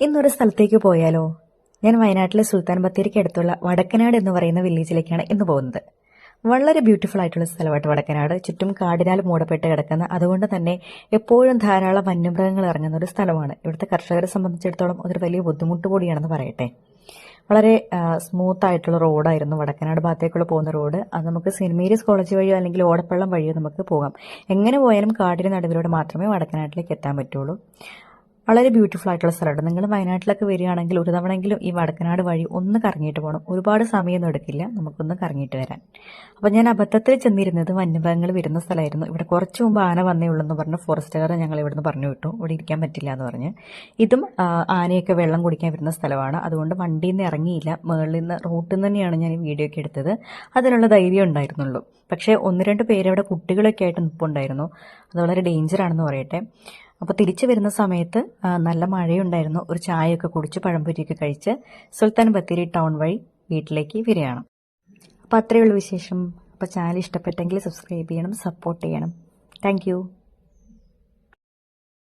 ഇന്നൊരു സ്ഥലത്തേക്ക് പോയാലോ? ഞാൻ വയനാട്ടിലെ സുൽത്താൻ ബത്തേരിക്ക് അടുത്തുള്ള വടക്കനാട് എന്ന് പറയുന്ന വില്ലേജിലേക്കാണ് ഇന്ന് പോകുന്നത്. വളരെ ബ്യൂട്ടിഫുൾ ആയിട്ടുള്ള സ്ഥലമായിട്ട് വടക്കനാട്. ചുറ്റും കാടിനാൽ മൂടപ്പെട്ട് കിടക്കുന്ന അതുകൊണ്ട് തന്നെ എപ്പോഴും ധാരാളം വന്യമൃഗങ്ങൾ ഇറങ്ങുന്ന ഒരു സ്ഥലമാണ്. ഇവിടുത്തെ കർഷകരെ സംബന്ധിച്ചിടത്തോളം അതൊരു വലിയ ബുദ്ധിമുട്ട് കൂടിയാണെന്ന് പറയട്ടെ. വളരെ സ്മൂത്ത് ആയിട്ടുള്ള റോഡായിരുന്നു വടക്കനാട് ഭാഗത്തേക്കുള്ള പോകുന്ന റോഡ്. അത് നമുക്ക് സെന്റ് മേരീസ് കോളേജ് വഴിയോ അല്ലെങ്കിൽ ഓടപ്പള്ളം വഴിയോ നമുക്ക് പോകാം. എങ്ങനെ പോയാലും കാടിന് നടുവിലൂടെ മാത്രമേ വടക്കനാട്ടിലേക്ക് എത്താൻ പറ്റുള്ളൂ. വളരെ ബ്യൂട്ടിഫുൾ ആയിട്ടുള്ള സ്ഥലമാണ് നിങ്ങൾ വയനാട്ടിലൊക്കെ വരികയാണെങ്കിൽ ഒരു തവണയെങ്കിലും ഈ വടക്കനാട് വഴി ഒന്ന് കറങ്ങിയിട്ട് പോകണം. ഒരുപാട് സമയമൊന്നും എടുക്കില്ല. നമുക്കൊന്ന് കറങ്ങിയിട്ട് വരാൻ. അപ്പോൾ ഞാൻ അബദ്ധത്തിൽ ചെന്നിരുന്നത് വന്യമൃഗങ്ങൾ വരുന്ന സ്ഥലമായിരുന്നു. ഇവിടെ കുറച്ച് മുമ്പ് ആന വന്നേ എന്ന് പറഞ്ഞ് ഫോറസ്റ്റുകാർ ഞങ്ങൾ ഇവിടുന്ന് പറഞ്ഞു വിട്ടു. ഇവിടെ ഇരിക്കാൻ പറ്റില്ല എന്ന് പറഞ്ഞ്. ഇതും ആനയൊക്കെ വെള്ളം കുടിക്കാൻ വരുന്ന സ്ഥലമാണ്. അതുകൊണ്ട് വണ്ടിയിൽ നിന്ന് ഇറങ്ങിയില്ല. മുകളിൽ നിന്ന് റൂട്ടിൽ നിന്ന് തന്നെയാണ് ഞാൻ ഈ വീഡിയോ ഒക്കെ എടുത്തത്. അതിനുള്ള ധൈര്യം ഉണ്ടായിരുന്നുള്ളൂ. പക്ഷേ ഒന്ന് രണ്ട് പേരവിടെ കുട്ടികളൊക്കെ ആയിട്ട് നിൽപ്പുണ്ടായിരുന്നു അത് വളരെ ഡേഞ്ചറാണെന്ന് പറയട്ടെ. അപ്പോൾ തിരിച്ചു വരുന്ന സമയത്ത് നല്ല മഴയുണ്ടായിരുന്നു. ഒരു ചായയൊക്കെ കുടിച്ച് പഴംപൊരിയൊക്കെ കഴിച്ച് സുൽത്താൻ ബത്തേരി ടൗൺ വഴി വീട്ടിലേക്ക് വരികയാണ്. അപ്പോൾ അത്രയേ ഉള്ളൂ വിശേഷം. അപ്പോൾ ചാനൽ ഇഷ്ടപ്പെട്ടെങ്കിൽ സബ്സ്ക്രൈബ് ചെയ്യണം സപ്പോർട്ട് ചെയ്യണം. താങ്ക്